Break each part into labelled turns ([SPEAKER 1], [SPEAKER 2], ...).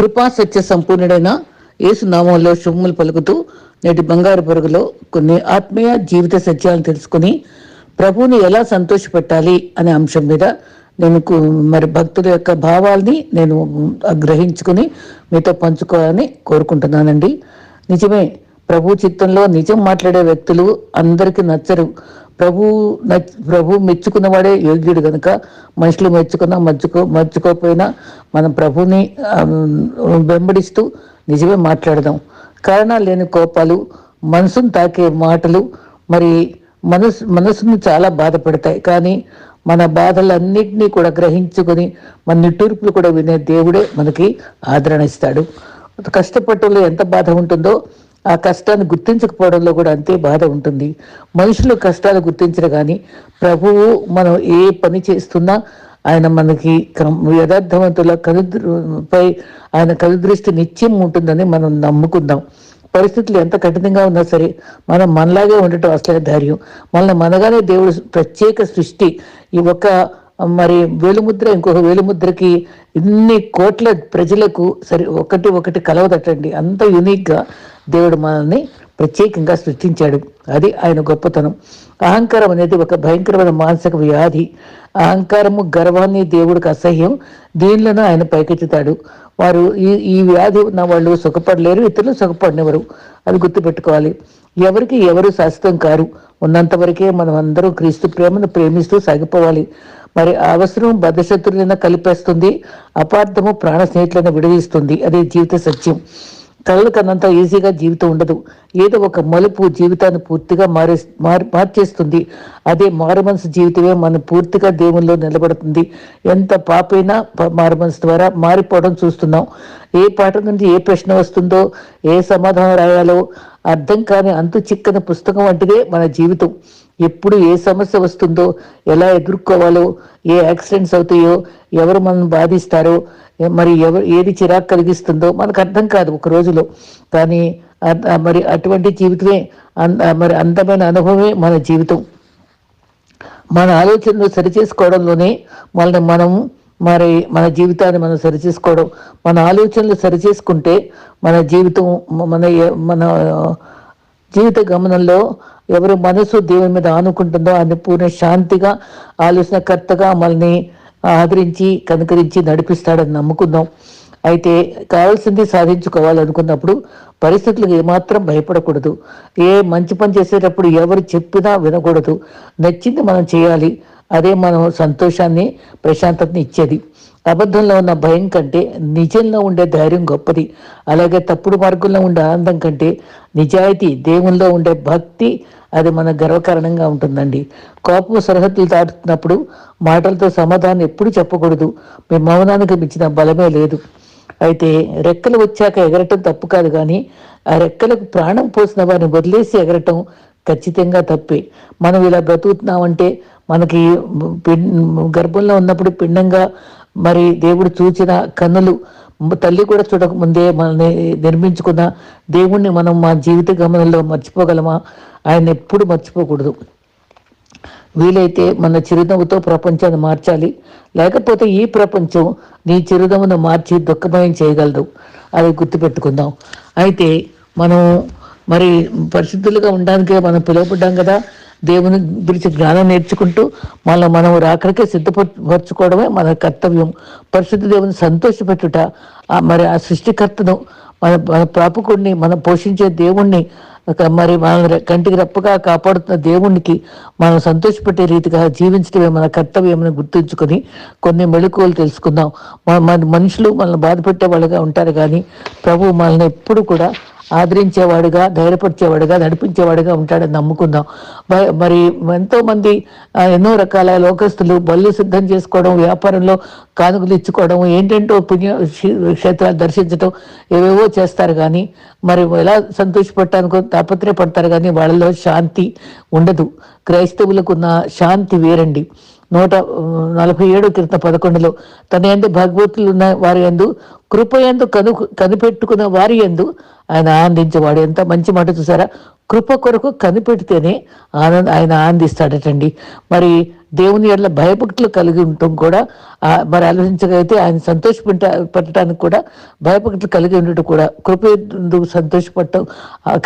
[SPEAKER 1] కృపా సత్య సంపూర్ణుడైన యేసు నామంలో శుభములు పలుకుతూ నేటి బంగారు పరుగులో కొన్ని ఆత్మీయ జీవిత సత్యాలను తెలుసుకుని ప్రభువుని ఎలా సంతోషపెట్టాలి అనే అంశం మీద నేను కు- మరి భక్తుల యొక్క భావాల్ని నేను గ్రహించుకుని మీతో పంచుకోవాలని కోరుకుంటున్నానండి. నిజమే ప్రభు చిత్తంలో నిజం మాట్లాడే వ్యక్తులు అందరికీ నచ్చరు. ప్రభు నచ్ ప్రభు మెచ్చుకున్నవాడే యోగ్యుడు కనుక మనుషులు మెచ్చుకున్నా మర్చుకో మర్చుకోకపోయినా మనం ప్రభుని వెంబడిస్తూ నిజమే మాట్లాడదాం. కారణాలు లేని కోపాలు మనసును తాకే మాటలు మరి మనసు మనసును చాలా బాధపడతాయి. కానీ మన బాధలన్నింటినీ కూడా గ్రహించుకొని మన నిట్టూర్పులు కూడా వినే దేవుడే మనకి ఆదరణ ఇస్తాడు. కష్టపడటంలో ఎంత బాధ ఉంటుందో ఆ కష్టాన్ని గుర్తించకపోవడంలో కూడా అంతే బాధ ఉంటుంది. మనుషులు కష్టాలు గుర్తించరు కానీ ప్రభువు మనం ఏ పని చేస్తున్నా ఆయన మనకి యథార్థవంతుల కనుపై ఆయన కనుదృష్టి నిత్యం ఉంటుందని మనం నమ్ముకుందాం. పరిస్థితులు ఎంత కఠినంగా ఉన్నా సరే మనం మనలాగే ఉండటం అసలే ధైర్యం. మనల్ని మనగానే దేవుడు ప్రత్యేక సృష్టి. ఈ ఒక మరి వేలుముద్ర ఇంకొక వేలుముద్రకి ఇన్ని కోట్ల ప్రజలకు సరి ఒకటి ఒకటి కలవదటండి. అంత యునిక్గా దేవుడు మనల్ని ప్రత్యేకంగా సృష్టించాడు. అది ఆయన గొప్పతనం. అహంకారం అనేది ఒక భయంకరమైన మానసిక వ్యాధి. అహంకారము గర్వాన్ని దేవుడికి అసహ్యం దీనిలోనూ ఆయన పైకెత్తుతాడు. వారు ఈ ఈ వ్యాధి ఉన్న వాళ్ళు సుఖపడలేరు ఇతరులు సుఖపడినవారు. అది గుర్తుపెట్టుకోవాలి. ఎవరికి ఎవరు శాశ్వతం కారు? ఉన్నంత వరకే మనం అందరం క్రీస్తు ప్రేమను ప్రేమిస్తూ సాగిపోవాలి. మరి అవసరం బద్ధశత్రులైనా కలిపేస్తుంది అపార్థము ప్రాణ స్నేహితులను విడదీస్తుంది. అదే జీవిత సత్యం. కలలు కన్నంత ఈజీగా జీవితం ఉండదు. ఏదో ఒక మలుపు జీవితాన్ని పూర్తిగా మారే మార్ మార్చేస్తుంది. అదే మారు మనసు జీవితమే మన పూర్తిగా దేవుల్లో నిలబడుతుంది. ఎంత పాపైనా మారుమనసు మారు మనసు ద్వారా మారిపోవడం చూస్తున్నాం. ఏ పాట నుంచి ఏ ప్రశ్న వస్తుందో ఏ సమాధానం రాయాలో అర్థం కాని అంతు చిక్కని పుస్తకం వంటిదే మన జీవితం. ఎప్పుడు ఏ సమస్య వస్తుందో ఎలా ఎదుర్కోవాలో ఏ యాక్సిడెంట్స్ అవుతాయో ఎవరు మనం బాధిస్తారో మరి ఎవరు ఏది చిరాకు కలిగిస్తుందో మనకు అర్థం కాదు ఒక రోజులో. కానీ మరి అటువంటి జీవితమే మరి అందమైన అనుభవమే మన జీవితం. మన ఆలోచనలు సరిచేసుకోవడంలోనే మనల్ని మనం మరి మన జీవితాన్ని మనం సరిచేసుకోవడం. మన ఆలోచనలు సరిచేసుకుంటే మన జీవితం మన మన జీవిత గమనంలో ఎవరు మనసు దేవుని మీద ఆనుకుంటుందో ఆయన పూర్ణ శాంతిగా ఆలోచనకర్తగా మనల్ని ఆదరించి కనుకరించి నడిపిస్తాడని నమ్ముకుందాం. అయితే కావాల్సింది సాధించుకోవాలనుకున్నప్పుడు పరిస్థితులకు ఏమాత్రం భయపడకూడదు. ఏ మంచి పని చేసేటప్పుడు ఎవరు చెప్పినా వినకూడదు. నచ్చింది మనం చేయాలి. అదే మనం సంతోషాన్ని ప్రశాంతతని ఇచ్చేది. అబద్ధంలో ఉన్న భయం కంటే నిజంలో ఉండే ధైర్యం గొప్పది. అలాగే తప్పుడు మార్గంలో ఉండే ఆనందం కంటే నిజాయితీ దేవునిలో ఉండే భక్తి అది మన గర్వకారణంగా ఉంటుందండి. కోపం సరిహద్దులు దాటుతున్నప్పుడు మాటలతో సమాధానం ఎప్పుడు చెప్పకూడదు. మీ మౌనానికి మించిన బలమే లేదు. అయితే రెక్కలు వచ్చాక ఎగరటం తప్పు కాదు కానీ ఆ రెక్కలకు ప్రాణం పోసిన వారిని వదిలేసి ఎగరటం ఖచ్చితంగా తప్పే. మనం ఇలా బ్రతుకుతున్నామంటే మనకి గర్భంలో ఉన్నప్పుడు పిండంగా మరి దేవుడు చూచిన కన్నులు తల్లి కూడా చూడక ముందే మనల్ని నిర్మించుకున్న దేవుణ్ణి మనం మా జీవిత గమనంలో మర్చిపోగలమా? ఆయన ఎప్పుడు మర్చిపోకూడదు. వీలైతే మన చిరునవ్వుతో ప్రపంచాన్ని మార్చాలి. లేకపోతే ఈ ప్రపంచం నీ చిరునవ్వును మార్చి దుఃఖమయం చేయగలదు. అది గుర్తుపెట్టుకుందాం. అయితే మనం మరి పరిశుద్ధులుగా ఉండడానికే మనం పిలువబడ్డాం కదా? దేవుని గురించి జ్ఞానం నేర్చుకుంటూ మళ్ళీ మనం రాకడికే సిద్ధపరచుకోవడమే మన కర్తవ్యం. పరిశుద్ధ దేవుని సంతోషపెట్టుట ఆ మరి ఆ సృష్టికర్తను మన మన ప్రాపకుడిని మనం పోషించే దేవుణ్ణి ఒక మరి మన కంటికి రెప్పగా కాపాడుతున్న దేవునికి మనం సంతోషపెట్టే రీతిగా జీవించడమే మన కర్తవ్యమని గుర్తుంచుకొని కొన్ని మెళుకువలు తెలుసుకుందాం. మన- మన మనుషులు మనల్ని బాధపెట్టే వాళ్ళుగా ఉంటారు కానీ ప్రభు మనల్ని ఎప్పుడు కూడా ఆదరించేవాడుగా ధైర్యపరిచేవాడుగా నడిపించేవాడుగా ఉంటాడని నమ్ముకుందాం. మరి ఎంతో మంది ఎన్నో రకాల లోకస్తులు బళ్ళు సిద్ధం చేసుకోవడం వ్యాపారంలో కానుకలు ఇచ్చుకోవడం ఏంటంటో పుణ్య క్షేత్రాలు దర్శించడం ఏవేవో చేస్తారు కానీ మరి ఎలా సంతోషపడటానికో తాపత్రయపడతారు కానీ వాళ్ళలో శాంతి ఉండదు. క్రైస్తవులకు ఉన్న శాంతి వేరండి. నూట నలభై ఏడు క్రితం పదకొండులో తన ఎందు భగవతులు ఉన్న వారి ఎందు కృపయందు కను కనిపెట్టుకున్న వారి ఎందు ఆయన ఆనందించేవాడు. ఎంత మంచి మాట చూసారా? కృప కొరకు కనిపెడితేనే ఆనంద ఆయన ఆనందిస్తాడటండి. మరి దేవుని ఎడల భయభక్తులు కలిగి ఉండటం కూడా మరి ఆలోచించగలిగితే ఆయన సంతోషపెట్ట పెట్టడానికి కూడా భయభక్తులు కలిగి ఉండటం కూడా కృప సంతోషపడటం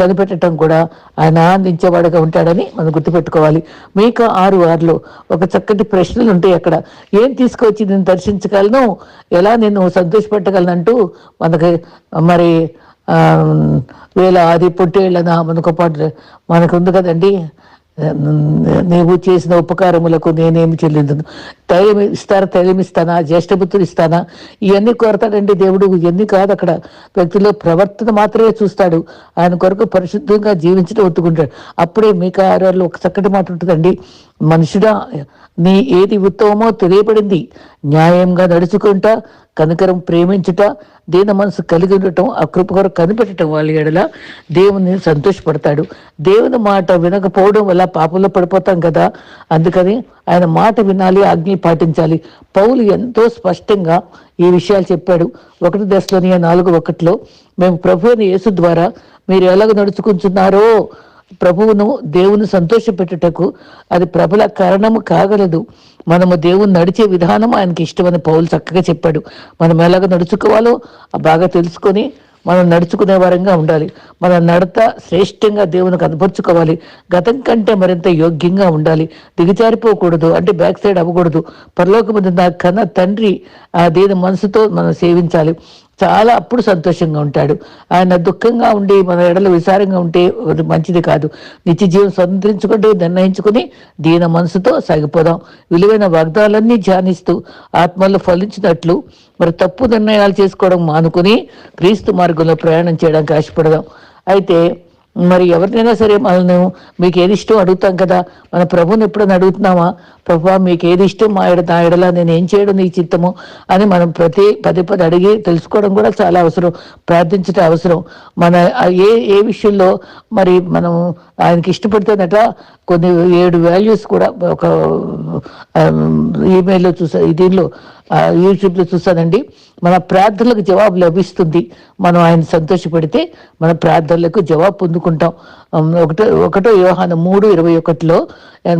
[SPEAKER 1] కనిపెట్టడం కూడా ఆయన ఆనందించేవాడుగా ఉంటాడని మనం గుర్తుపెట్టుకోవాలి. మీకు ఆరు ఆరులో ఒక చక్కటి ప్రశ్నలు ఉంటాయి అక్కడ. ఏం తీసుకొచ్చి నేను దర్శించగలను? ఎలా నేను సంతోషపెట్టగలను అంటూ మనకి మరి వేల ఆది పొట్టేళ్ళన మనకు పాటు మనకు ఉంది కదండి. నీవు చేసిన ఉపకారములకు నేనేమి చెల్లిందును. తైలం ఇస్తారా తైలం ఇస్తానా జ్యేష్ఠపుత్రులు ఇస్తానా? ఇవన్నీ కోరతాడండి దేవుడు. ఇవన్నీ కాదు అక్కడ. వ్యక్తిలో ప్రవర్తన మాత్రమే చూస్తాడు. ఆయన కొరకు పరిశుద్ధంగా జీవించడం ఒత్తుకుంటాడు. అప్పుడే మీకు ఆరోళ్ళు ఒక చక్కటి మాట ఉంటుందండి. మనుషుడా నీ ఏది ఉత్తమమో తెలియబడింది. న్యాయంగా నడుచుకుంటా కనకరం ప్రేమించుట దీన మనసు కలిగి ఉండటం ఆ కృప కనిపెట్టడం వాళ్ళ ఎడల దేవుని సంతోషపడతాడు. దేవుని మాట వినకపోవడం వల్ల పాపంలో పడిపోతాం కదా. అందుకని ఆయన మాట వినాలి ఆజ్ఞ పాటించాలి. పౌలు ఎంతో స్పష్టంగా ఈ విషయాలు చెప్పాడు. ఒకటి దశలోని నాలుగు ఒకటిలో మేము ప్రభుని యేసు ద్వారా మీరు ఎలాగ నడుచుకుంటున్నారో ప్రభువును దేవుని సంతోషపెట్టుటకు అది ప్రబల కారణము కాగలదు. మనము దేవుని నడిచే విధానం ఆయనకి ఇష్టమని పౌలు చక్కగా చెప్పాడు. మనం ఎలాగ నడుచుకోవాలో బాగా తెలుసుకొని మనం నడుచుకునే వారంగా ఉండాలి. మన నడత శ్రేష్టంగా దేవునికి కనపరుచుకోవాలి గతం కంటే మరింత యోగ్యంగా ఉండాలి. దిగజారిపోకూడదు అంటే బ్యాక్ సైడ్ అవ్వకూడదు. పరలోకముందు నా కన్న తండ్రి ఆ దేని మనసుతో మనం సేవించాలి. చాలా అప్పుడు సంతోషంగా ఉంటాడు. ఆయన దుఃఖంగా ఉండి మన ఎడలు విసారంగా ఉంటే అది మంచిది కాదు. నిత్య జీవం స్వతంత్రించుకుంటూ నిర్ణయించుకుని దీన మనసుతో సాగిపోదాం. విలువైన వాగ్దాలన్నీ ధ్యానిస్తూ ఆత్మల్లో ఫలించినట్లు మరి తప్పు నిర్ణయాలు చేసుకోవడం మానుకుని క్రీస్తు మార్గంలో ప్రయాణం చేయడానికి ఆశపడదాం. అయితే మరి ఎవరినైనా సరే మనల్ని మీకు ఏది ఇష్టం అడుగుతాం కదా. మన ప్రభుని ఎప్పుడైనా అడుగుతున్నామా? ప్రభు మీకు ఏది ఇష్టం? మా ఎడ నా ఎడలా నేను ఏం చేయడం నీ చిత్తము? అని మనం ప్రతి పదే పదే అడిగి తెలుసుకోవడం కూడా చాలా అవసరం. ప్రార్థించడం అవసరం. మన ఏ ఏ విషయంలో మరి మనం ఆయనకి ఇష్టపడితేనట కొన్ని ఏడు వాల్యూస్ కూడా ఒక ఈమెయిల్లో చూసా దీనిలో యూట్యూబ్లో చూసానండి. మన ప్రార్థనలకు జవాబు లభిస్తుంది. మనం ఆయన సంతోషపెడితే మన ప్రార్థనలకు జవాబు పొందుకుంటాం. ఒకటో ఒకటో వ్యవహారం మూడు ఇరవై ఒకటిలో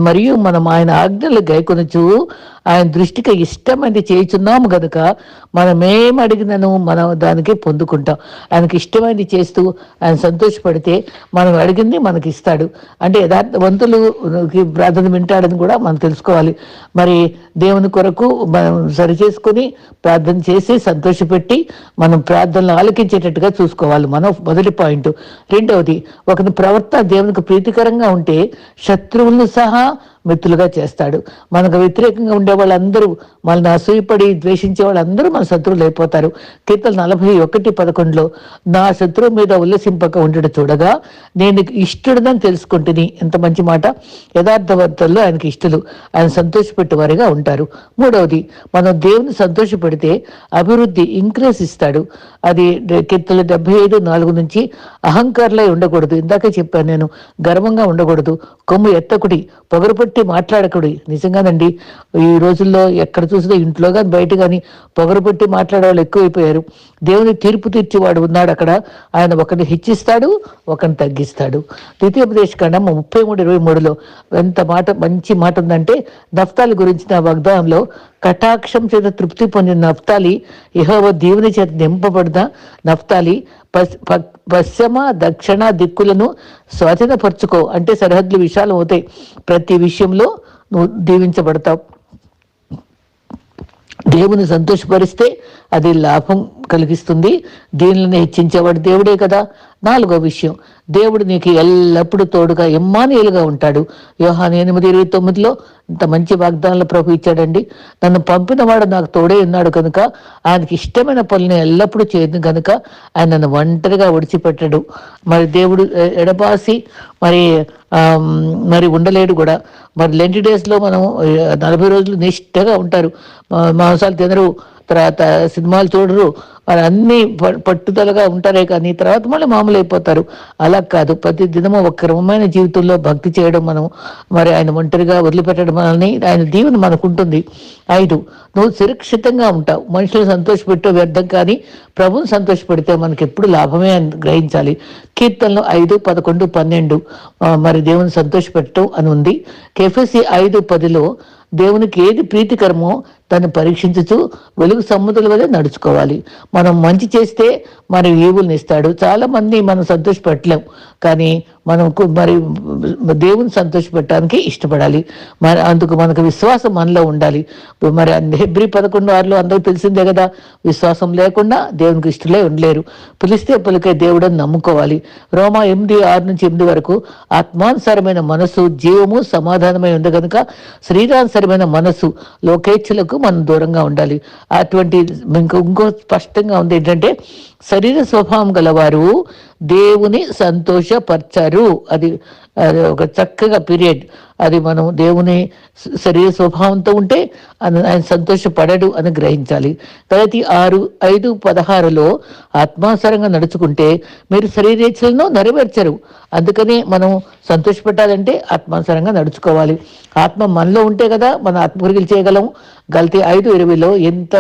[SPEAKER 1] మరియు మనం ఆయన ఆజ్ఞలు గైకొనచ్చు ఆయన దృష్టికి ఇష్టమైన చేయుచున్నాము కనుక మనం ఏం అడిగినను మనం దానికి పొందుకుంటాం. ఆయనకి ఇష్టమైనది చేస్తూ ఆయన సంతోషపడితే మనం అడిగింది మనకి ఇస్తాడు అంటే యథార్థవంతులు ప్రార్థన వింటాడని కూడా మనం తెలుసుకోవాలి. మరి దేవుని కొరకు మనం సరిచేసుకుని ప్రార్థన చేసి సంతోషపెట్టి మనం ప్రార్థనలు ఆలకించేటట్టుగా చూసుకోవాలి. మనం మొదటి పాయింట్. రెండవది ఒకరి ప్రవర్తన దేవునికి ప్రీతికరంగా ఉంటే శత్రువులను సహా మిత్రులుగా చేస్తాడు. మనకు వ్యతిరేకంగా ఉండే వాళ్ళందరూ మనల్ని అసూయపడి ద్వేషించే వాళ్ళందరూ మన శత్రువులు అయిపోతారు. కీర్తన నలభై ఒకటి పదకొండులో నా శత్రువు మీద ఉల్లసింపక ఉండడు చూడగా నేను ఇష్టడుదని తెలుసుకుంటుని ఎంత మంచి మాట. యథార్థవర్తల్లో ఆయనకి ఇష్టలు. ఆయన సంతోషపెట్టేవారిగా ఉంటారు. మూడవది మనం దేవుని సంతోషపెడితే అభివృద్ధి ఇంక్రీస్ ఇస్తాడు. అది కీర్తన డెబ్బై ఐదు నాలుగు నుంచి అహంకారులై ఉండకూడదు. ఇందాకే చెప్పాను నేను గర్వంగా ఉండకూడదు. కొమ్ము ఎత్తకుడి పొగరుపట్టి మాట్లాడకుడి. నిజంగానండి ఈ రోజుల్లో ఎక్కడ చూసినా ఇంట్లో కానీ బయట కానీ పొగరబెట్టి మాట్లాడే వాళ్ళు ఎక్కువైపోయారు. దేవుని తీర్పు తీర్చేవాడు ఉన్నాడు అక్కడ ఆయన ఒకరిని హెచ్చిస్తాడు ఒకరిని తగ్గిస్తాడు. ద్వితీయోపదేశ ఖండం ముప్పై మూడు ఇరవై మూడులో ఎంత మాట మంచి మాట ఉందంటే నఫ్తాలి గురించిన వాగ్దానంలో కటాక్షం చేత తృప్తి పొందిన నఫ్తాలి యెహోవా దేవుని చేత నింపబడిన నఫ్తాలి పశ్చిమ దక్షిణ దిక్కులను స్వాధీనపరుచుకో అంటే సరిహద్దులు విశాలం అవుతాయి. ప్రతి విషయంలో నువ్వు దీవించబడతావు. దేవుని సంతోషపరిస్తే అది లాభం కలిగిస్తుంది. దీనిని హెచ్చించేవాడు దేవుడే కదా. నాలుగో విషయం దేవుడు నీకు ఎల్లప్పుడూ తోడుగా ఎమ్మానియలుగా ఉంటాడు. యోహాన్ ఎనిమిది ఇరవై తొమ్మిదిలో ఇంత మంచి వాగ్దానాలు ప్రభు ఇచ్చాడండి. నన్ను పంపినవాడు నాకు తోడే ఉన్నాడు కనుక ఆయనకి ఇష్టమైన పనులను ఎల్లప్పుడూ చేయదు కనుక ఆయన నన్ను ఒంటరిగా ఒడిచిపెట్టాడు. మరి దేవుడు ఎడబాసి మరి మరి ఉండలేడు కూడా. మరి లెంటి డేస్లో మనం నలభై రోజులు నిష్టగా ఉంటారు. మాంసాలు తినరు. తర్వాత సినిమాలు చూడరు. మరి అన్ని పట్టుదలగా ఉంటారే కానీ తర్వాత మళ్ళీ మామూలు అయిపోతారు. అలా కాదు. ప్రతి దినము ఒక క్రమమైన జీవితంలో భక్తి చేయడం మనం మరి ఆయన ఒంటరిగా వదిలిపెట్టడం మనల్ని ఆయన దీవెన మనకు ఉంటుంది. ఐదు నువ్వు సురక్షితంగా ఉంటావు. మనుషులు సంతోషపెట్టే వ్యర్థం కానీ ప్రభుని సంతోషపెడితే మనకి ఎప్పుడు లాభమే అని గ్రహించాలి. కీర్తనలు ఐదు పదకొండు పన్నెండు మరి దేవుని సంతోషపెట్టడం అని ఉంది. కెఫెసి ఐదు పదిలో దేవునికి ఏది ప్రీతికరమో దాన్ని పరీక్షించుతూ వెలుగు సముద్రుల వలె నడుచుకోవాలి. మనం మంచి చేస్తే మరి ఏవుల్ని ఇస్తాడు. చాలామంది మనం సంతోషపెట్టలేం. కానీ మనకు మరి దేవుని సంతోషపెట్టడానికి ఇష్టపడాలి. మరి అందుకు మనకు విశ్వాసం మనలో ఉండాలి. మరి హెబ్రి పదకొండు ఆరులో అందరూ తెలిసిందే కదా విశ్వాసం లేకుండా దేవునికి ఇష్టలే ఉండలేరు. పిలిస్తే పలికే దేవుడని నమ్ముకోవాలి. రోమా ఎనిమిది ఆరు నుంచి ఎనిమిది వరకు ఆత్మానుసారమైన మనసు జీవము సమాధానమై ఉంది కనుక శరీరానుసరమైన మనసు లోకేచ్ఛలకు మనం దూరంగా ఉండాలి. అటువంటి ఇంకో ఇంకో స్పష్టంగా ఉంది ఏంటంటే శరీర స్వభావం గలవారు దేవుని సంతోషపరచరు. అది అది ఒక చక్కగా పీరియడ్. అది మనం దేవుని శరీర స్వభావంతో ఉంటే ఆయన సంతోషపడడు అని గ్రహించాలి. గలతి ఆరు ఐదు పదహారులో ఆత్మానుసారంగా నడుచుకుంటే మీరు శరీరేచ్ఛలను నెరవేర్చరు. అందుకని మనం సంతోషపెట్టాలంటే ఆత్మానుసారంగా నడుచుకోవాలి. ఆత్మ మనలో ఉంటే కదా మన ఆత్మగురికలు చేయగలం గల్తీ ఐదు ఇరవైలో ఎంత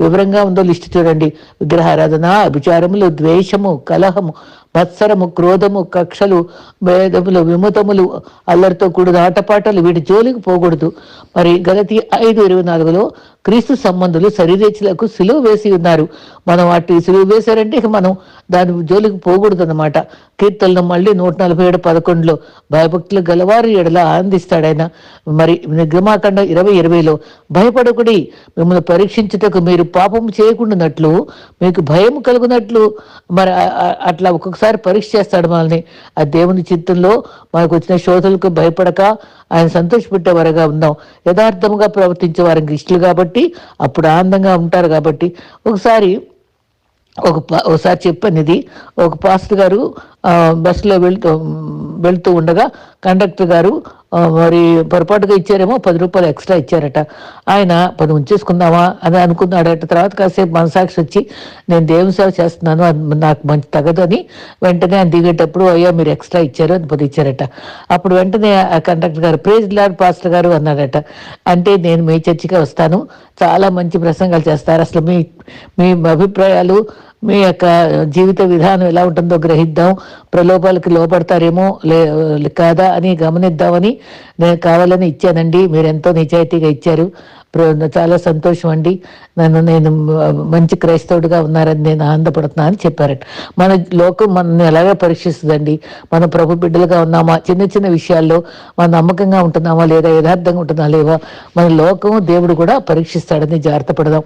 [SPEAKER 1] వివరంగా ఉందో లిస్ట్ చూడండి. విగ్రహారాధన అభిచారములు ద్వేషము కలహము మత్సరము క్రోధము కక్షలు భేదములు విముతములు అల్లరితో కూడిన ఆటపాటలు వీటి జోలికి పోకూడదు. మరి గలతి ఐదు ఇరవై నాలుగులో క్రీస్తు సంబంధులు శరీరేచ్ఛలకు సిలువ వేసి ఉన్నారు. మనం వాటి సిలువ వేశారంటే ఇక మనం దాని జోలికి పోకూడదు అనమాట కీర్తనలు మళ్ళీ నూట నలభై ఏడు పదకొండులో భయభక్తులు గలవారి ఎడల ఆనందిస్తాడు మరి నిర్గమాకాండ ఇరవై ఇరవైలో భయపడకుడి మిమ్మల్ని పరీక్షించుటకు మీరు పాపం చేయకుండానట్లు మీకు భయం కలుగునట్లు. మరి అట్లా ఒక్కొక్క ఒకసారి పరీక్ష చేస్తాడు మనల్ని. ఆ దేవుని చిత్తంలో మనకు వచ్చిన శోధలకు భయపడక ఆయన సంతోషపెట్టేవారుగా ఉందాం యథార్థముగా ప్రవర్తించే వారికి ఇష్టలు కాబట్టి అప్పుడు ఆనందంగా ఉంటారు కాబట్టి. ఒకసారి ఒక ఒకసారి చెప్పాను ఇది ఒక పాస్టర్ గారు బస్సులో వెళ్తూ వెళ్తూ ఉండగా కండక్టర్ గారు మరి పొరపాటుగా ఇచ్చారేమో పది రూపాయలు ఎక్స్ట్రా ఇచ్చారట. ఆయన పది ఉంచేసుకుందామా? అని అనుకున్నాడట. తర్వాత కాసేపు మనసాక్షి వచ్చి నేను దేవుని సేవ చేస్తున్నాను అది నాకు మంచి తగదు అని వెంటనే ఆయన దిగేటప్పుడు అయ్యో మీరు ఎక్స్ట్రా ఇచ్చారు అని పది ఇచ్చారట. అప్పుడు వెంటనే ఆ కండక్టర్ గారు ప్రేజ్ లాడ్ పాస్టర్ గారు అన్నాడట. అంటే నేను మీ చర్చికి వస్తాను చాలా మంచి ప్రసంగాలు చేస్తారు. అసలు మీ మీ అభిప్రాయాలు మీ యొక్క జీవిత విధానం ఎలా ఉంటుందో గ్రహిద్దాం. ప్రలోభాలకి లోపడతారేమో లే కాదా అని గమనిద్దామని నేను కావాలని ఇచ్చానండి. మీరు ఎంతో నిజాయితీగా ఇచ్చారు. చాలా సంతోషం అండి. నన్ను నేను మంచి క్రైస్తవుడిగా ఉన్నారని నేను ఆనందపడుతున్నా అని చెప్పారట. మన లోకం మనల్ని ఎలాగే పరీక్షిస్తుందండి? మన ప్రభు బిడ్డలుగా ఉన్నామా? చిన్న చిన్న విషయాల్లో మన నమ్మకంగా ఉంటున్నామా? లేదా యథార్థంగా ఉంటున్నా లేవా? మన లోకం దేవుడు కూడా పరీక్షిస్తాడని జాగ్రత్త పడదాం.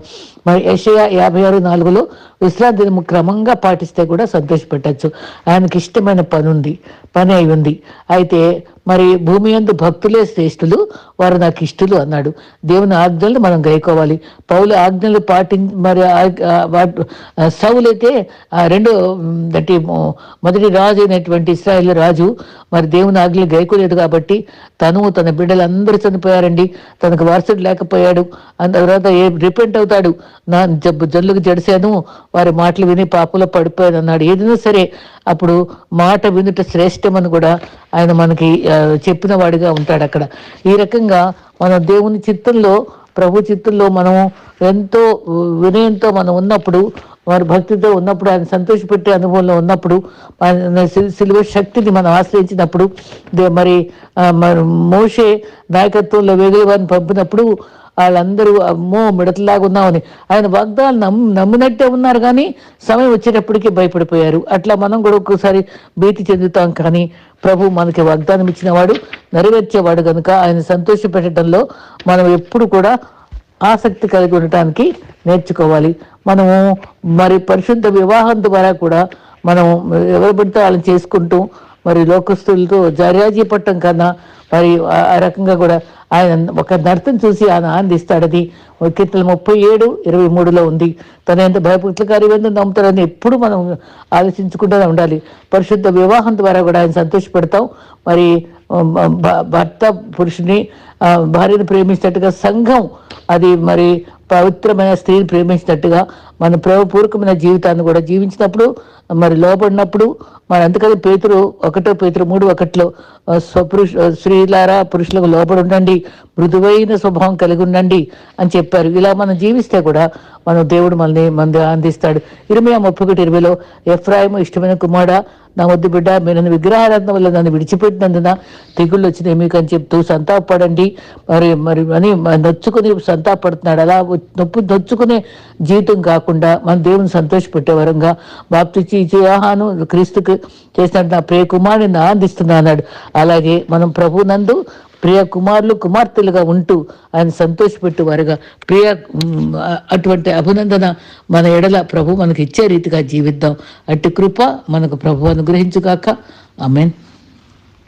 [SPEAKER 1] మరి ఏషియా యాభై ఆరు నాలుగులో విశ్రాంతి దినము క్రమంగా పాటిస్తే కూడా సంతోషపెట్టచ్చు. ఆయనకి ఇష్టమైన పని ఉంది పని అయి ఉంది. అయితే మరి భూమి ఎందు భక్తులే శ్రేష్ఠులు వారు నాకు ఇష్టలు అన్నాడు. దేవుని ఆజ్ఞలు మనం గైకోవాలి పౌలు ఆజ్ఞలు పాటి మరి ఆ సౌలైతే రెండో దట్టి మొదటి రాజు అయినటువంటి ఇస్రాయేల్ రాజు మరి దేవుని ఆజ్ఞలు గైకోలేదు కాబట్టి తను తన బిడ్డలు అందరూ చనిపోయారండి. తనకు వారసుడు లేకపోయాడు. అంత తర్వాత ఏ రిపెంట్ అవుతాడు? నా జబ్బు జల్లుకు జడిసాను వారి మాటలు విని పాపలో పడిపోయాను అన్నాడు ఏదైనా సరే అప్పుడు మాట వినుట శ్రేష్టమని కూడా ఆయన మనకి చెప్పిన వాడిగా ఉంటాడు అక్కడ. ఈ రకంగా మన దేవుని చిత్తంలో ప్రభు చిత్తంలో మనం ఎంతో వినయంతో మనం ఉన్నప్పుడు వారి భక్తితో ఉన్నప్పుడు ఆయన సంతోషపెట్టే అనుభవంలో ఉన్నప్పుడు ఆయన సిలువ శక్తిని మనం ఆశ్రయించినప్పుడు దే- మరి మరి మోషే నాయకత్వంలో వేగవారిని పంపినప్పుడు వాళ్ళందరూ అమ్మో మిడతలాగా ఉన్నామని. ఆయన వాగ్దాలు నమ్ము నమ్మినట్టే ఉన్నారు కానీ సమయం వచ్చేటప్పటికీ భయపడిపోయారు. అట్లా మనం కూడా ఒక్కోసారి భీతి చెందుతాం కానీ ప్రభు మనకి వాగ్దానం ఇచ్చిన వాడు నెరవేర్చేవాడు కనుక ఆయన సంతోష పెట్టడంలో మనం ఎప్పుడు కూడా ఆసక్తి కలిగి ఉండటానికి నేర్చుకోవాలి. మనము మరి పరిశుద్ధ వివాహం ద్వారా కూడా మనం ఎవరు పడితే వాళ్ళని చేసుకుంటూ మరి లోకస్తులతో జార్యాజీ పట్టం కన్నా మరి ఆ రకంగా కూడా ఆయన ఒక నర్తను చూసి ఆయన ఆనందిస్తాడని కీర్తన ముప్పై ఏడు ఇరవై మూడులో ఉంది. తన ఎంత భయపుట్లకారి ఎందుకు నమ్ముతారని ఎప్పుడు మనం ఆలోచించుకుంటూనే ఉండాలి. పరిశుద్ధ వివాహం ద్వారా కూడా ఆయన సంతోషపెడతాం. మరి భర్త పురుషుని భార్యను ప్రేమించినట్టుగా సంఘం అది మరి పవిత్రమైన స్త్రీని ప్రేమించినట్టుగా మన ప్రేమపూర్వకమైన జీవితాన్ని కూడా జీవించినప్పుడు మరి లోపడినప్పుడు మరి అందుకని పేతురు ఒకటో పేతురు మూడు ఒకటిలో స్వపురుష స్త్రీలారా పురుషులకు లోపడి ఉండండి మృదువైన స్వభావం కలిగి ఉండండి అని చెప్పారు. ఇలా మనం జీవిస్తే కూడా మనం దేవుడు మనల్ని మన అందిస్తాడు ఇరవై ముప్పై ఒకటి ఇరవైలో ఎఫ్రాయిము ఇష్టమైన కుమారుడా నా వద్దు బిడ్డ మీరు నన్ను విగ్రహారాధన వల్ల నన్ను విడిచిపెట్టినందున తెగుళ్ళు వచ్చినాయి మీకు అని చెప్తూ సంతాపడండి మరి మరి అని నొచ్చుకుని సంతాపడుతున్నాడు అలా నొప్పు నొచ్చుకునే జీవితం కాకుండా మన దేవుని సంతోషపెట్టే వరంగా బాప్తిచ్చి ఇచ్చే ఆహాను క్రీస్తుకు చేసినట్టు నా ప్రియ కుమారుని ఆనందిస్తున్నా అన్నాడు. అలాగే మనం ప్రభునందు ప్రియ కుమారులు కుమార్తెలుగా ఉంటూ ఆయన సంతోషపెట్టు వారుగా ప్రియ అటువంటి అభినందన మన ఎడల ప్రభు మనకి ఇచ్చే రీతిగా జీవిద్దాం. అట్టి కృప మనకు ప్రభు అనుగ్రహించుగాక. ఆమెన్.